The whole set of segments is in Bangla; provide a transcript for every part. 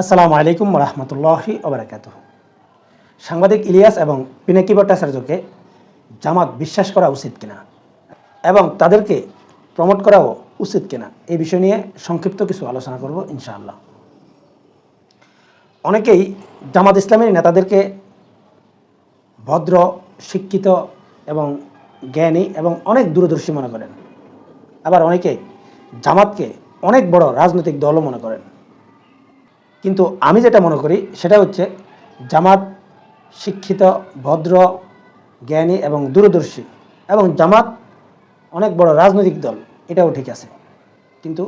আসসালামু আলাইকুম রহমতুল্লাহি ওবরাকাত সাংবাদিক ইলিয়াস এবং পিনাকি ভট্টাচার্যকে জামাত বিশ্বাস করা উচিত কিনা এবং তাদেরকে প্রমোট করাও উচিত কিনা এই বিষয় নিয়ে সংক্ষিপ্ত কিছু আলোচনা করব ইনশাআল্লাহ। অনেকেই জামাত ইসলামের নেতাদেরকে ভদ্র, শিক্ষিত এবং জ্ঞানী এবং অনেক দূরদর্শী মনে করেন। আবার অনেকে জামাতকে অনেক বড় রাজনৈতিক দলও মনে করেন। কিন্তু আমি যেটা মনে করি, সেটা হচ্ছে জামাত, শিক্ষিত, ভদ্র, জ্ঞানী এবং দূরদর্শী এবং জামাত অনেক বড় রাজনৈতিক দল, এটাও ঠিক আছে। কিন্তু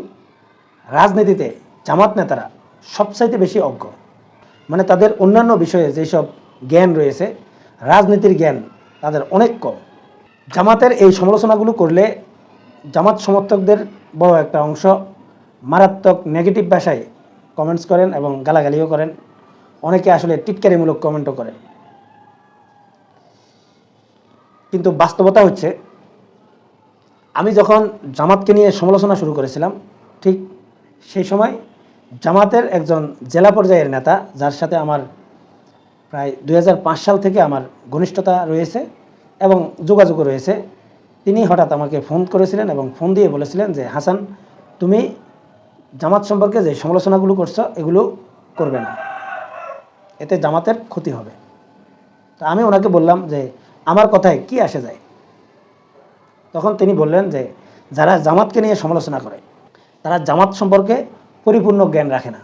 রাজনীতিতে জামাত নেতারা সবচাইতে বেশি অজ্ঞ। মানে তাদের অন্যান্য বিষয়ে যেসব জ্ঞান রয়েছে, রাজনীতির জ্ঞান তাদের অনেক কম। জামাতের এই সমালোচনাগুলো করলে জামাত সমর্থকদের বড় একটা অংশ মারাত্মক নেগেটিভ ভাষায় কমেন্টস করেন এবং গালাগালিও করেন। অনেকে আসলে টিটকারিমূলক কমেন্টও করেন কিন্তু বাস্তবতা হচ্ছে, আমি যখন জামাতকে নিয়ে সমালোচনা শুরু করেছিলাম, ঠিক সেই সময় জামাতের একজন জেলা পর্যায়ের নেতা, যার সাথে আমার প্রায় দু হাজার পাঁচ সাল থেকে আমার ঘনিষ্ঠতা রয়েছে এবং যোগাযোগও রয়েছে, তিনি হঠাৎ আমাকে ফোন করেছিলেন এবং ফোন দিয়ে বলেছিলেন যে, হাসান, তুমি জামাত সম্পর্কে যে সমালোচনাগুলো করছ, এগুলো করবে না। এতে জামাতের ক্ষতি হবে। তা আমি ওনাকে বললাম যে, আমার কথায় কি আসে যায়? তখন তিনি বললেন যে, যারা জামাতকে নিয়ে সমালোচনা করে, তারা জামাত সম্পর্কে পরিপূর্ণ জ্ঞান রাখে না।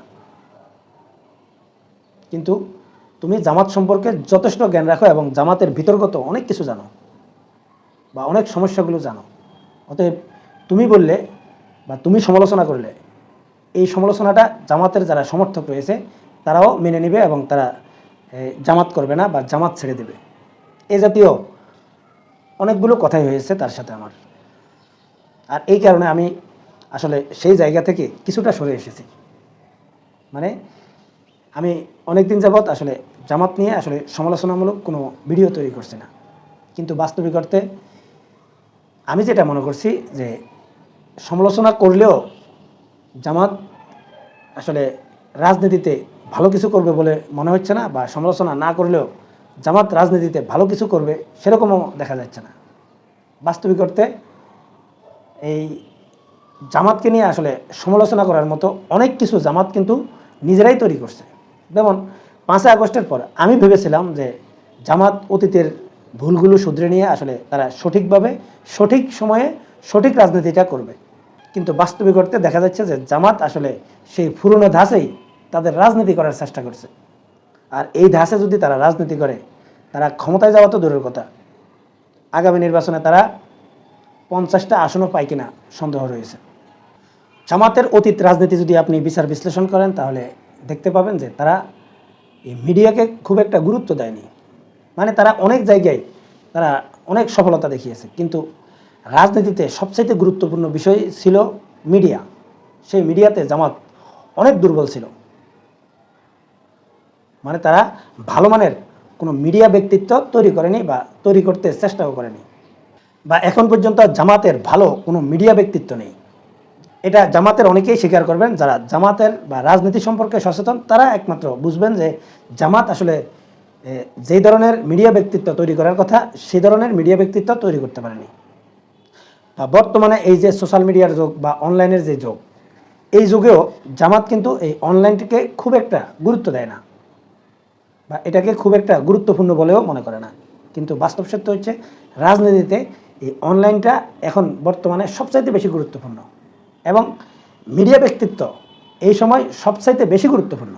কিন্তু তুমি জামাত সম্পর্কে যথেষ্ট জ্ঞান রাখো এবং জামাতের ভিতরগত অনেক কিছু জানো বা অনেক সমস্যাগুলো জানো। অতএব তুমি বললে বা তুমি সমালোচনা করলে এই সমালোচনাটা জামাতের যারা সমর্থক রয়েছে, তারাও মেনে নেবে এবং তারা জামাত করবে না বা জামাত ছেড়ে দেবে। এ জাতীয় অনেকগুলো কথাই হয়েছে তার সাথে আমার। আর এই কারণে আমি আসলে সেই জায়গা থেকে কিছুটা সরে এসেছি। মানে আমি অনেক দিন যাবৎ আসলে জামাত নিয়ে আসলে সমালোচনামূলক কোনো ভিডিও তৈরি করছি না। কিন্তু বাস্তবিক অর্থে আমি যেটা মনে করছি যে, সমালোচনা করলেও জামাত আসলে রাজনীতিতে ভালো কিছু করবে বলে মনে হচ্ছে না বা সমালোচনা না করলেও জামাত রাজনীতিতে ভালো কিছু করবে সেরকমও দেখা যাচ্ছে না। বাস্তবিক অর্থে এই জামাতকে নিয়ে আসলে সমালোচনা করার মতো অনেক কিছু জামাত কিন্তু নিজেরাই তৈরি করছে। যেমন পাঁচই আগস্টের পর আমি ভেবেছিলাম যে জামাত অতীতের ভুলগুলো শুধরে নিয়ে আসলে তারা সঠিকভাবে সঠিক সময়ে সঠিক রাজনীতিটা করবে। কিন্তু বাস্তবিক অর্থে দেখা যাচ্ছে যে জামাত আসলে সেই পুরনো ধাঁচেই তাদের রাজনীতি করার চেষ্টা করছে। আর এই ধাঁচে যদি তারা রাজনীতি করে, তারা ক্ষমতায় যাওয়া তো দূরের কথা। আগামী নির্বাচনে তারা পঞ্চাশটা আসনও পায় কিনা সন্দেহ রয়েছে। জামাতের অতীত রাজনীতি যদি আপনি বিচার বিশ্লেষণ করেন, তাহলে দেখতে পাবেন যে তারা এই মিডিয়াকে খুব একটা গুরুত্ব দেয়নি। মানে তারা অনেক জায়গায় তারা অনেক সফলতা দেখিয়েছে। কিন্তু রাজনীতিতে সবচাইতে গুরুত্বপূর্ণ বিষয় ছিল মিডিয়া। সেই মিডিয়াতে জামাত অনেক দুর্বল ছিল। মানে তারা ভালো মানের কোনো মিডিয়া ব্যক্তিত্ব তৈরি করেনি বা তৈরি করতে চেষ্টাও করেনি। বা এখন পর্যন্ত জামাতের ভালো কোনো মিডিয়া ব্যক্তিত্ব নেই। এটা জামাতের অনেকেই স্বীকার করবেন, যারা জামাতের বা রাজনীতি সম্পর্কে সচেতন, তারা একমাত্র বুঝবেন যে জামাত আসলে যেই ধরনের মিডিয়া ব্যক্তিত্ব তৈরি করার কথা সেই ধরনের মিডিয়া ব্যক্তিত্ব তৈরি করতে পারেনি। বর্তমানে এই যে সোশ্যাল মিডিয়ার যুগ বা অনলাইনের যে যুগ, এই যুগেও জামাত কিন্তু এই অনলাইনটিকে খুব একটা গুরুত্ব দেয় না বা এটাকে খুব একটা গুরুত্বপূর্ণ বলেও মনে করে না। কিন্তু বাস্তব সত্য হচ্ছে রাজনীতিতে এই অনলাইনটা এখন বর্তমানে সবচাইতে বেশি গুরুত্বপূর্ণ এবং মিডিয়া ব্যক্তিত্ব এই সময় সবচাইতে বেশি গুরুত্বপূর্ণ।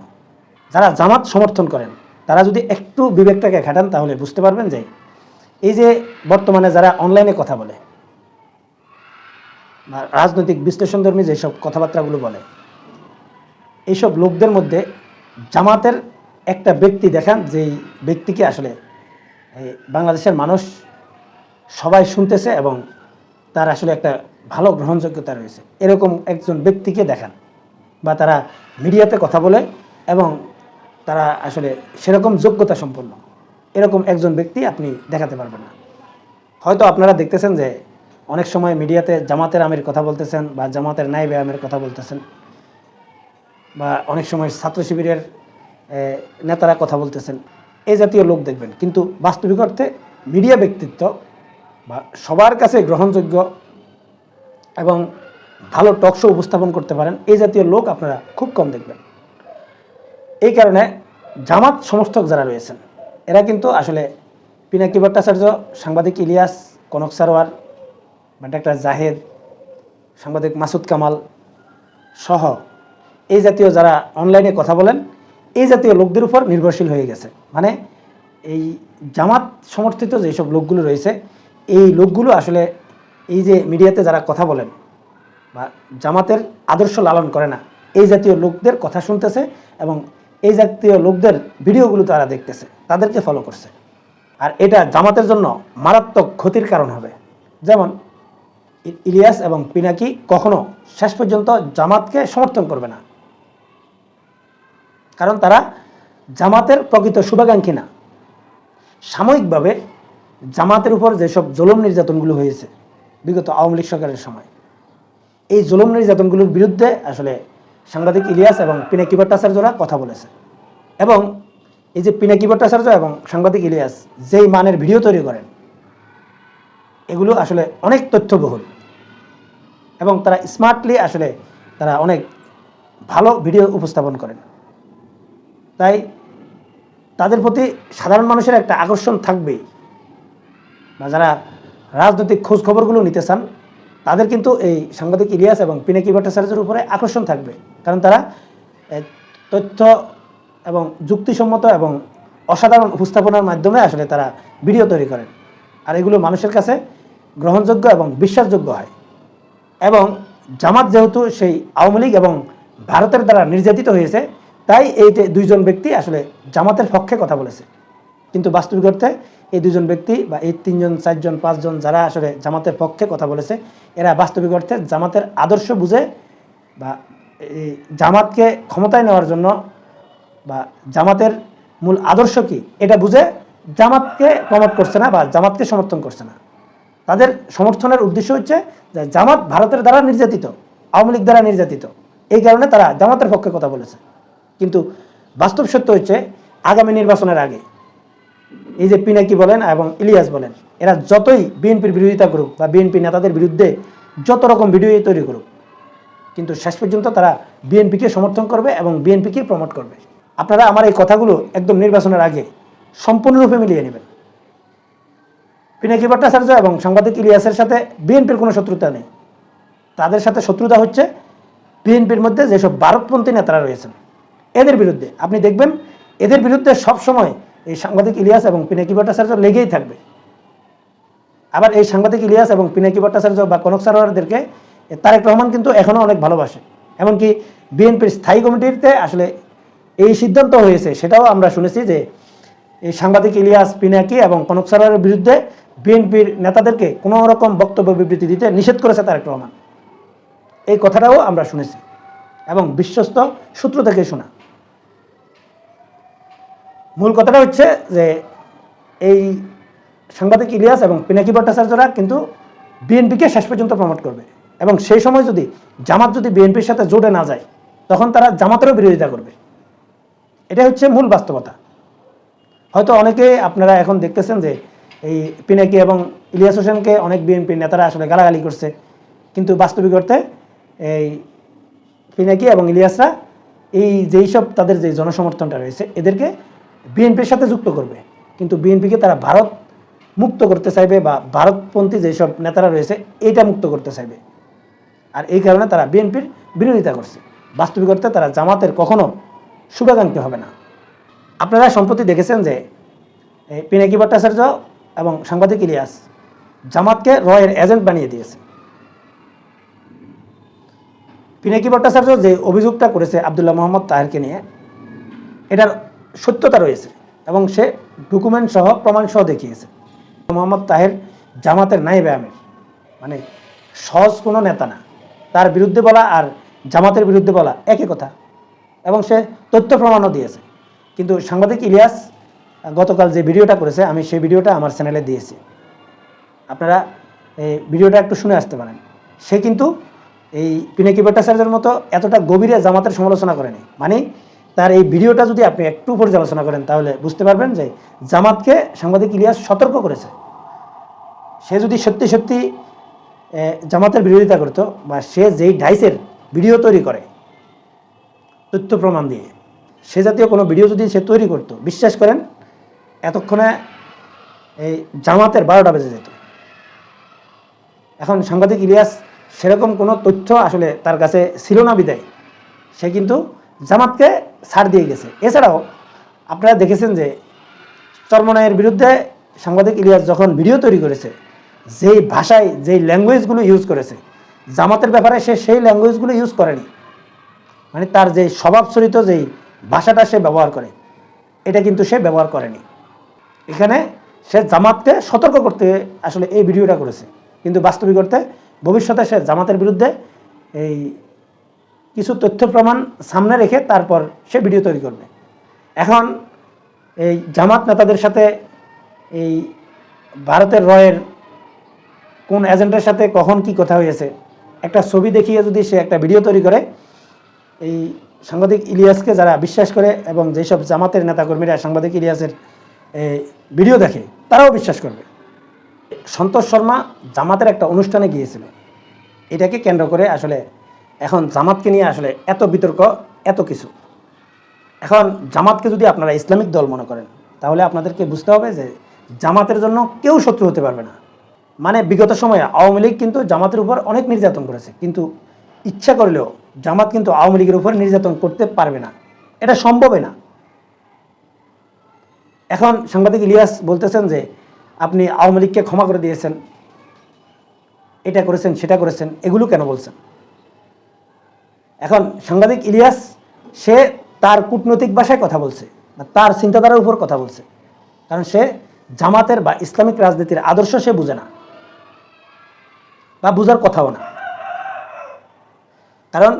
যারা জামাত সমর্থন করেন, তারা যদি একটু বিবেকটাকে ঘাটান তাহলে বুঝতে পারবেন যে এই যে বর্তমানে যারা অনলাইনে কথা বলে রাজনৈতিক বিশ্লেষণধর্মী যেসব কথাবার্তাগুলো বলে, এইসব লোকদের মধ্যে জামাতের একটা ব্যক্তি দেখান যেই ব্যক্তিকে আসলে বাংলাদেশের মানুষ সবাই শুনতেছে এবং তার আসলে একটা ভালো গ্রহণযোগ্যতা রয়েছে। এরকম একজন ব্যক্তিকে দেখান বা তারা মিডিয়াতে কথা বলে এবং তারা আসলে সেরকম যোগ্যতা সম্পন্ন। এরকম একজন ব্যক্তি আপনি দেখাতে পারবেন না। হয়তো আপনারা দেখতেছেন যে অনেক সময় মিডিয়াতে জামাতের আমির কথা বলতেছেন বা জামাতের নাইবে আমির কথা বলতেছেন বা অনেক সময় ছাত্র শিবিরের নেতারা কথা বলতেছেন। এই জাতীয় লোক দেখবেন। কিন্তু বাস্তবিক অর্থে মিডিয়া ব্যক্তিত্ব বা সবার কাছে গ্রহণযোগ্য এবং ভালো টক শো উপস্থাপন করতে পারেন এই জাতীয় লোক আপনারা খুব কম দেখবেন। এই কারণে জামাত সমর্থক যারা রয়েছেন, এরা কিন্তু আসলে পিনাকি ভট্টাচার্য, সাংবাদিক ইলিয়াস, কনক সারোয়ার ডাক্তার জাহেদ, সাংবাদিক মাসুদ কামাল সহ এই জাতীয় যারা অনলাইনে কথা বলেন, এই জাতীয় লোকদের উপর নির্ভরশীল হয়ে গেছে। মানে এই জামাত সমর্থিত যেসব লোকগুলো রয়েছে, এই লোকগুলো আসলে এই যে মিডিয়াতে যারা কথা বলেন বা জামাতের আদর্শ লালন করে না, এই জাতীয় লোকদের কথা শুনতেছে এবং এই জাতীয় লোকদের ভিডিওগুলো তারা দেখতেছে, তাদেরকে ফলো করছে। আর এটা জামাতের জন্য মারাত্মক ক্ষতির কারণ হবে। যেমন ইলিয়াস এবং পিনাকি কখনো শেষ পর্যন্ত জামাতকে সমর্থন করবে না। কারণ তারা জামাতের প্রকৃত শুভাকাঙ্ক্ষী না। সাময়িকভাবে জামাতের উপর যেসব জুলুম নির্যাতনগুলো হয়েছে, বিগত আওয়ামী লীগ সরকারের সময়, এই জুলুম নির্যাতনগুলোর বিরুদ্ধে আসলে সাংবাদিক ইলিয়াস এবং পিনাকি ভট্টাচার্যরা কথা বলেছে। এবং এই যে পিনাকি ভট্টাচার্য এবং সাংবাদিক ইলিয়াস যেই মানের ভিডিও তৈরি করেন, এগুলো আসলে অনেক তথ্যবহুল। এবং তারা স্মার্টলি আসলে তারা অনেক ভালো ভিডিও উপস্থাপন করেন। তাই তাদের প্রতি সাধারণ মানুষের একটা আকর্ষণ থাকবেই। বা যারা রাজনৈতিক খোঁজখবরগুলো নিতে চান, তাদের কিন্তু এই সাংবাদিক ইলিয়াস এবং পিনাকি ভট্টাচার্যের উপরে আকর্ষণ থাকবে। কারণ তারা তথ্য এবং যুক্তিসম্মত এবং অসাধারণ উপস্থাপনার মাধ্যমে আসলে তারা ভিডিও তৈরি করেন। আর এগুলো মানুষের কাছে গ্রহণযোগ্য এবং বিশ্বাসযোগ্য হয়। এবং জামাত যেহেতু সেই আওয়ামী লীগ এবং ভারতের দ্বারা নির্যাতিত হয়েছে, তাই এই দুইজন ব্যক্তি আসলে জামাতের পক্ষে কথা বলেছে। কিন্তু বাস্তবিক অর্থে এই দুজন ব্যক্তি বা এই তিনজন, চারজন, পাঁচজন যারা আসলে জামাতের পক্ষে কথা বলেছে, এরা বাস্তবিক অর্থে জামাতের আদর্শ বুঝে বা এই জামাতকে ক্ষমতায় নেওয়ার জন্য বা জামাতের মূল আদর্শ কি, এটা বুঝে জামাতকে প্রমোট করছে না বা জামাতকে সমর্থন করছে না। তাদের সমর্থনের উদ্দেশ্য হচ্ছে যে জামাত ভারতের দ্বারা নির্যাতিত, আওয়ামী লীগ দ্বারা নির্যাতিত। এই কারণে তারা জামাতের পক্ষে কথা বলেছে। কিন্তু বাস্তব সত্য হচ্ছে, আগামী নির্বাচনের আগে এই যে পিনাকি বলেন এবং ইলিয়াস বলেন, এরা যতই বিএনপির বিরোধিতা করুক বা বিএনপি নেতাদের বিরুদ্ধে যত রকম ভিডিও তৈরি করুক, কিন্তু শেষ পর্যন্ত তারা বিএনপিকে সমর্থন করবে এবং বিএনপিকে প্রমোট করবে। আপনারা আমার এই কথাগুলো একদম নির্বাচনের আগে সম্পূর্ণরূপে মিলিয়ে নেবেন। পিনাকি ভট্টাচার্য এবং সাংবাদিক ইলিয়াসের সাথে বিএনপির কোনো শত্রুতা নেই। তাদের সাথে শত্রুতা হচ্ছে বিএনপির মধ্যে যেসব ভারতপন্থী নেতারা রয়েছেন। এদের বিরুদ্ধে, আপনি দেখবেন, এদের বিরুদ্ধে সবসময় এই সাংবাদিক ইলিয়াস এবং পিনাকি ভট্টাচার্য লেগেই থাকবে। আবার এই সাংবাদিক ইলিয়াস এবং পিনাকি ভট্টাচার্য বা কনক সারোয়ারদেরকে তারেক রহমান কিন্তু এখনও অনেক ভালোবাসে। এমনকি বিএনপির স্থায়ী কমিটিতে আসলে এই সিদ্ধান্ত হয়েছে, সেটাও আমরা শুনেছি যে এই সাংবাদিক ইলিয়াস, পিনাকি এবং কনক সারোয়ারের বিরুদ্ধে বিএনপির নেতাদেরকে কোনো রকম বক্তব্য বিবৃতি দিতে নিষেধ করেছে তারেক রহমান। এই কথাটাও আমরা শুনেছি এবং বিশ্বস্ত সূত্র থেকে শোনা। মূল কথাটা হচ্ছে যে এই সাংবাদিক ইলিয়াস এবং পিনাকি ভট্টাচার্যরা কিন্তু বিএনপিকে শেষ পর্যন্ত প্রমোট করবে এবং সেই সময় যদি জামাত যদি বিএনপির সাথে জোটে না যায়, তখন তারা জামাতেরও বিরোধিতা করবে। এটা হচ্ছে মূল বাস্তবতা। হয়তো অনেকে আপনারা এখন দেখতেছেন যে এই পিনাকি এবং ইলিয়াস হোসেনকে অনেক বিএনপি নেতারা আসলে গালাগালি করছে। কিন্তু বাস্তবিক অর্থে এই পিনাকি এবং ইলিয়াসরা এই যেই সব তাদের যে জনসমর্থনটা রয়েছে, এদেরকে বিএনপির সাথে যুক্ত করবে। কিন্তু বিএনপিকে তারা ভারত মুক্ত করতে চাইবে বা ভারতপন্থী যেসব নেতারা রয়েছে, এইটা মুক্ত করতে চাইবে। আর এই কারণে তারা বিএনপির বিরোধিতা করছে। বাস্তবিক অর্থে তারা জামাতের কখনো শুভাকাঙ্ক্ষী হবে না। আপনারা সম্প্রতি দেখেছেন যে পিনাকি ভট্টাচার্য এবং সাংবাদিক ইলিয়াস জামাতকে রয়ের এজেন্ট বানিয়ে দিয়েছে। পিনাকি ভট্টাচার্য যে অভিযোগটা করেছে আবদুল্লাহ মোহাম্মদ তাহেরকে নিয়ে, এটার সত্যতা রয়েছে এবং সে ডকুমেন্ট সহ প্রমাণ সহ দেখিয়েছে। মোহাম্মদ তাহের জামাতের নাইবে আমির মানে সহজ কোনো নেতা না। তার বিরুদ্ধে বলা আর জামাতের বিরুদ্ধে বলা একই কথা এবং সে তথ্য প্রমাণও দিয়েছে। কিন্তু সাংবাদিক ইলিয়াস গতকাল যে ভিডিওটা করেছে, আমি সেই ভিডিওটা আমার চ্যানেলে দিয়েছি। আপনারা এই ভিডিওটা একটু শুনে আসতে পারেন। সে কিন্তু এই পিনাকি ভট্টাচার্যের মতো এতটা গভীরে জামাতের সমালোচনা করেনি। মানে তার এই ভিডিওটা যদি আপনি একটু পর্যালোচনা করেন, তাহলে বুঝতে পারবেন যে জামাতকে সাংবাদিক ইলিয়াস সতর্ক করেছে। সে যদি সত্যি সত্যি জামাতের বিরোধিতা করতো বা সে যেই ডাইসের ভিডিও তৈরি করে, তথ্য প্রমাণ দিয়ে, সে জাতীয় কোনো ভিডিও যদি সে তৈরি করতো, বিশ্বাস করেন এতক্ষণে এই জামাতের বারোটা বেজে যেত। এখন সাংবাদিক ইলিয়াস সেরকম কোনো তথ্য আসলে তার কাছে ছিল না বিদায়। সে কিন্তু জামাতকে ছাড় দিয়ে গেছে। এছাড়াও আপনারা দেখেছেন যে চরমনায়ের বিরুদ্ধে সাংবাদিক ইলিয়াস যখন ভিডিও তৈরি করেছে, যেই ভাষায়, যেই ল্যাঙ্গুয়েজগুলো ইউজ করেছে, জামাতের ব্যাপারে সে সেই ল্যাঙ্গুয়েজগুলো ইউজ করেনি। মানে তার যে স্বভাবচরিত যেই ভাষাটা সে ব্যবহার করে, এটা কিন্তু সে ব্যবহার করেনি। এখানে সে জামাতকে সতর্ক করতে আসলে এই ভিডিওটা করেছে। কিন্তু বাস্তবিক করতে ভবিষ্যতে সে জামাতের বিরুদ্ধে এই কিছু তথ্য প্রমাণ সামনে রেখে তারপর সে ভিডিও তৈরি করবে। এখন এই জামাত নেতাদের সাথে এই ভারতের রয়ের কোন এজেন্টের সাথে কখন কি কথা হয়েছে, একটা ছবি দেখিয়ে যদি সে একটা ভিডিও তৈরি করে, এই সাংবাদিক ইলিয়াসকে যারা বিশ্বাস করে এবং যেসব জামাতের নেতাকর্মীরা সাংবাদিক ইলিয়াসের ভিডিও দেখে তারাও বিশ্বাস করবে। সন্তোষ শর্মা জামাতের একটা অনুষ্ঠানে গিয়েছিল। এটাকে কেন্দ্র করে আসলে এখন জামাতকে নিয়ে আসলে এত বিতর্ক, এত কিছু। এখন জামাতকে যদি আপনারা ইসলামিক দল মনে করেন, তাহলে আপনাদেরকে বুঝতে হবে যে জামাতের জন্য কেউ শত্রু হতে পারবে না। মানে বিগত সময়ে আওয়ামী লীগ কিন্তু জামাতের উপর অনেক নির্যাতন করেছে। কিন্তু ইচ্ছা করলেও জামাত কিন্তু আওয়ামী লীগের উপর নির্যাতন করতে পারবে না। এটা সম্ভবই না। এখন সাংবাদিক ইলিয়াস বলতেছেন যে, আপনি আওয়ামী লীগকে ক্ষমা করে দিয়েছেন, এটা করেছেন, সেটা করেছেন, এগুলো কেন বলছেন? এখন সাংবাদিক ইলিয়াস, সে তার কূটনৈতিক ভাষায় কথা বলছে তার চিন্তাধারার উপর কথা বলছে, কারণ সে জামাতের বা ইসলামিক রাজনীতির আদর্শ সে বুঝে না, বা বুঝার কথাও না। কারণ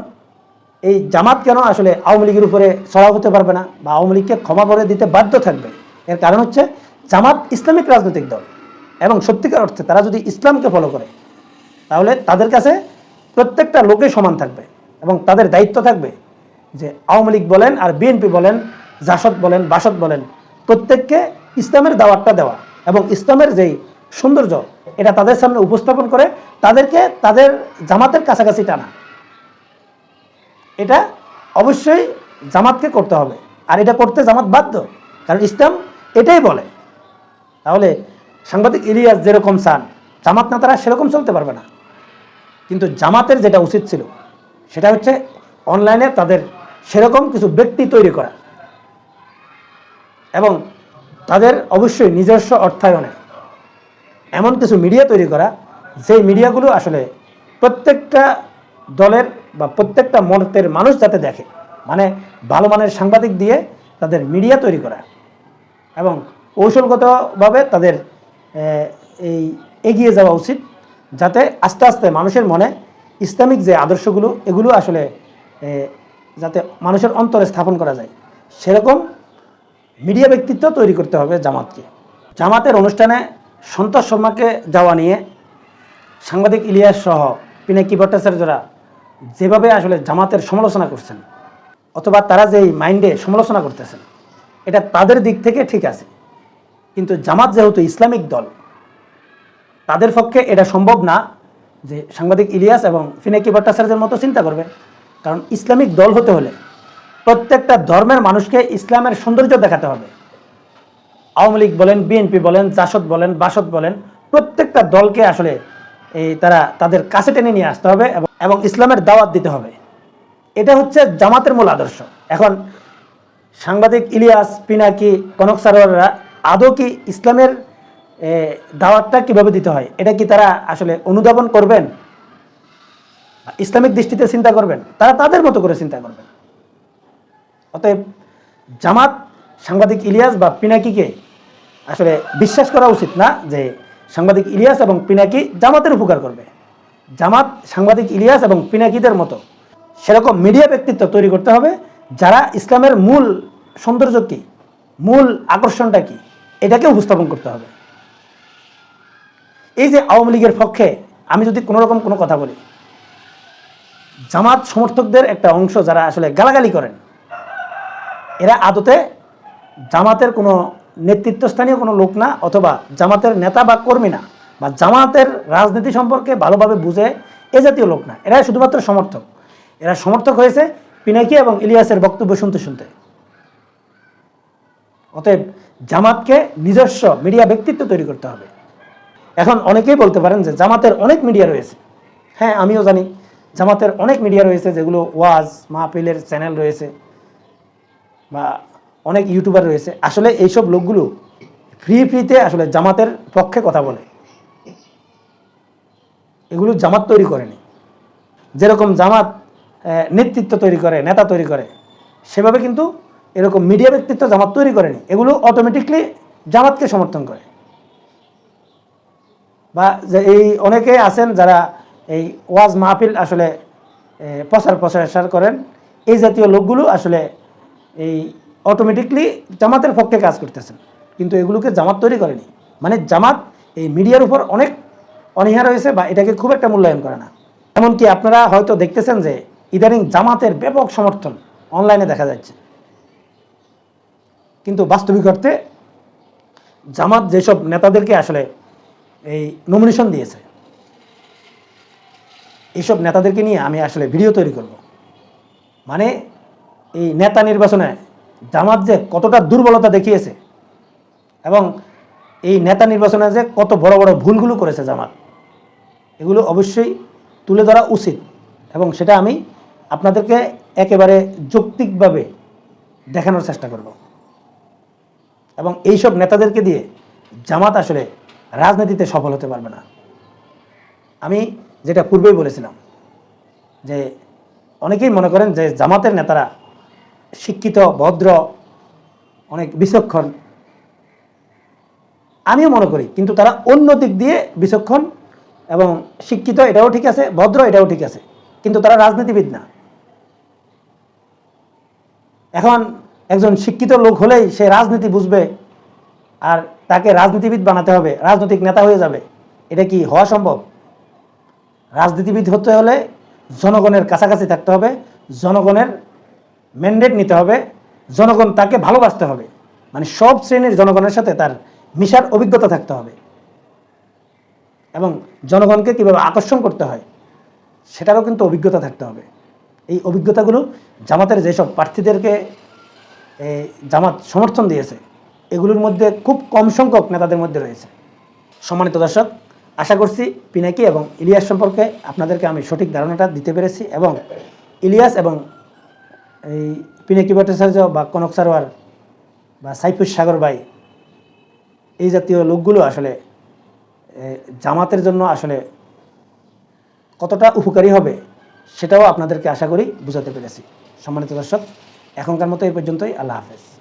এই জামাত কেন আসলে আওয়ামী লীগের উপরে চড়াও হতে পারবে না, বা আওয়ামী লীগকে ক্ষমা করে দিতে বাধ্য থাকবে? এর কারণ হচ্ছে জামাত ইসলামিক রাজনৈতিক দল। এবং সত্যিকার অর্থে তারা যদি ইসলামকে ফলো করে, তাহলে তাদের কাছে প্রত্যেকটা লোকে সমান থাকবে এবং তাদের দায়িত্ব থাকবে যে আওয়ামী লীগ বলেন আর বিএনপি বলেন, জাসদ বলেন, বাসদ বলেন, প্রত্যেককে ইসলামের দাওয়াতটা দেওয়া এবং ইসলামের যেই সৌন্দর্য, এটা তাদের সামনে উপস্থাপন করে তাদেরকে তাদের জামাতের কাছাকাছি টানা। এটা অবশ্যই জামাতকে করতে হবে। আর এটা করতে জামাত বাধ্য। কারণ ইসলাম এটাই বলে। তাহলে সাংবাদিক ইলিয়াস যেরকম চান, জামাত নেতারা সেরকম চলতে পারবে না। কিন্তু জামাতের যেটা উচিত ছিল, সেটা হচ্ছে অনলাইনে তাদের সেরকম কিছু ব্যক্তি তৈরি করা। এবং তাদের অবশ্যই নিজস্ব অর্থায়নে এমন কিছু মিডিয়া তৈরি করা, যেই মিডিয়াগুলো আসলে প্রত্যেকটা দলের বা প্রত্যেকটা মতের মানুষ যাতে দেখে। মানে ভালো মানের সাংবাদিক দিয়ে তাদের মিডিয়া তৈরি করা। এবং কৌশলগতভাবে তাদের এই এগিয়ে যাওয়া উচিত যাতে আস্তে আস্তে মানুষের মনে ইসলামিক যে আদর্শগুলো, এগুলো আসলে যাতে মানুষের অন্তরে স্থাপন করা যায়। সেরকম মিডিয়া ব্যক্তিত্ব তৈরি করতে হবে জামাতকে। জামাতের অনুষ্ঠানে সন্তোষ শর্মাকে যাওয়া নিয়ে সাংবাদিক ইলিয়াস সহ পিনাকি ভট্টাচার্যরা যেভাবে আসলে জামাতের সমালোচনা করছেন, অথবা তারা যেই মাইন্ডে সমালোচনা করতেছেন এটা তাদের দিক থেকে ঠিক আছে। কিন্তু জামাত যেহেতু ইসলামিক দল, তাদের পক্ষে এটা সম্ভব না যে সাংবাদিক ইলিয়াস এবং ফিনাকি ভট্টাচার্যের মতো চিন্তা করবে। কারণ ইসলামিক দল হতে হলে প্রত্যেকটা ধর্মের মানুষকে ইসলামের সৌন্দর্য দেখাতে হবে। আওয়ামী লীগ বলেন, বিএনপি বলেন, জাসদ বলেন, বাসদ বলেন, প্রত্যেকটা দলকে আসলে এই তারা তাদের কাছে টেনে নিয়ে আসতে হবে এবং ইসলামের দাওয়াত দিতে হবে। এটা হচ্ছে জামাতের মূল আদর্শ। এখন সাংবাদিক ইলিয়াস পিনাকি, কনক সারোয়াররা আদৌ কি ইসলামের দাওয়াতটা কীভাবে দিতে হয়? এটা কি তারা আসলে অনুধাবন করবেন? ইসলামিক দৃষ্টিতে চিন্তা করবেন? তারা তাদের মতো করে চিন্তা করবেন। অতএব জামাত, সাংবাদিক ইলিয়াস বা পিনাকিকে আসলে বিশ্বাস করা উচিত না যে সাংবাদিক ইলিয়াস এবং পিনাকি জামাতের উপকার করবে। জামাত, সাংবাদিক ইলিয়াস এবং পিনাকিদের মতো সেরকম মিডিয়া ব্যক্তিত্ব তৈরি করতে হবে যারা ইসলামের মূল সৌন্দর্য কী? মূল আকর্ষণটা কী? এটাকে উপস্থাপন করতে হবে। এই যে আওয়ামী লীগের পক্ষে আমি যদি কোনো রকম কোনো কথা বলি, জামাত সমর্থকদের একটা অংশ যারা আসলে গালাগালি করেন, এরা আদতে জামাতের কোনো নেতৃত্বস্থানীয় কোনো লোক না, অথবা জামাতের নেতা বা কর্মী না, বা জামাতের রাজনীতি সম্পর্কে ভালোভাবে বুঝে এ জাতীয় লোক না। এরা শুধুমাত্র সমর্থক। এরা সমর্থক হয়েছে পিনাকি এবং ইলিয়াসের বক্তব্য শুনতে শুনতে। অতএব জামাতকে নিজস্ব মিডিয়া ব্যক্তিত্ব তৈরি করতে হবে। এখন অনেকেই বলতে পারেন যে জামাতের অনেক মিডিয়া রয়েছে। হ্যাঁ আমিও জানি জামাতের অনেক মিডিয়া রয়েছে, যেগুলো ওয়াজ, মাহফিলের চ্যানেল রয়েছে বা অনেক ইউটিউবার রয়েছে। আসলে এইসব লোকগুলো ফ্রি ফ্রিতে আসলে জামাতের পক্ষে কথা বলে। এগুলো জামাত তৈরি করেনি। যেরকম জামাত নেতৃত্ব তৈরি করে, নেতা তৈরি করে, সেভাবে কিন্তু এরকম মিডিয়া ব্যক্তিত্ব জামাত তৈরি করেনি। এগুলো অটোমেটিকলি জামাতকে সমর্থন করে। বা এই অনেকে আছেন যারা এই ওয়াজ মাহফিল আসলে প্রচার প্রসার করেন, এই জাতীয় লোকগুলো আসলে এই অটোমেটিকলি জামাতের পক্ষে কাজ করতেছেন। কিন্তু এগুলোকে জামাত তৈরি করেনি। মানে জামাত এই মিডিয়ার উপর অনেক অনীহা রয়েছে বা এটাকে খুব একটা মূল্যায়ন করে না। এমনকি আপনারা হয়তো দেখতেছেন যে ইদানিং জামাতের ব্যাপক সমর্থন অনলাইনে দেখা যাচ্ছে। কিন্তু বাস্তবিক অর্থে জামাত যেসব নেতাদেরকে আসলে এই নমিনেশন দিয়েছে এইসব নেতাদেরকে নিয়ে আমি আসলে ভিডিও তৈরি করব। মানে এই নেতা নির্বাচনে জামাত যে কতটা দুর্বলতা দেখিয়েছে এবং এই নেতা নির্বাচনে যে কত বড় বড় ভুলগুলো করেছে জামাত, এগুলো অবশ্যই তুলে ধরা উচিত এবং সেটা আমি আপনাদেরকে একেবারে যৌক্তিকভাবে দেখানোর চেষ্টা করব। এবং এইসব নেতাদেরকে দিয়ে জামাত আসলে রাজনীতিতে সফল হতে পারবে না। আমি যেটা পূর্বেই বলেছিলাম যে অনেকেই মনে করেন যে জামাতের নেতারা শিক্ষিত, ভদ্র, অনেক বিচক্ষণ। আমিও মনে করি, কিন্তু তারা অন্য দিক দিয়ে বিচক্ষণ এবং শিক্ষিত, এটাও ঠিক আছে, ভদ্র, এটাও ঠিক আছে। কিন্তু তারা রাজনীতিবিদ না। এখন একজন শিক্ষিত লোক হলেই সে রাজনীতি বুঝবে আর তাকে রাজনীতিবিদ বানাতে হবে, রাজনৈতিক নেতা হয়ে যাবে। এটা কি হওয়া সম্ভব? রাজনীতিবিদ হতে হলে জনগণের কাছাকাছি থাকতে হবে, জনগণের ম্যান্ডেট নিতে হবে, জনগণ তাকে ভালোবাসতে হবে। মানে সব শ্রেণির জনগণের সাথে তার মিশার অভিজ্ঞতা থাকতে হবে। এবং জনগণকে কীভাবে আকর্ষণ করতে হয়, সেটারও কিন্তু অভিজ্ঞতা থাকতে হবে। এই অভিজ্ঞতাগুলো জামাতের যেসব প্রার্থীদেরকে জামাত সমর্থন দিয়েছে, এগুলোর মধ্যে খুব কম সংখ্যক নেতাদের মধ্যে রয়েছে। সম্মানিত দর্শক, আশা করছি পিনাকি এবং ইলিয়াস সম্পর্কে আপনাদেরকে আমি সঠিক ধারণাটা দিতে পেরেছি এবং ইলিয়াস এবং এই পিনাকি ভট্টাচার্য বা কনক সারোয়ার বা সাইফুস সাগর ভাই, এই জাতীয় লোকগুলো আসলে জামাতের জন্য আসলে কতটা উপকারী হবে সেটাও আপনাদেরকে আশা করি বুঝাতে পেরেছি। সম্মানিত দর্শক এখনকার মতো এই পর্যন্তই। আল্লাহ হাফেজ।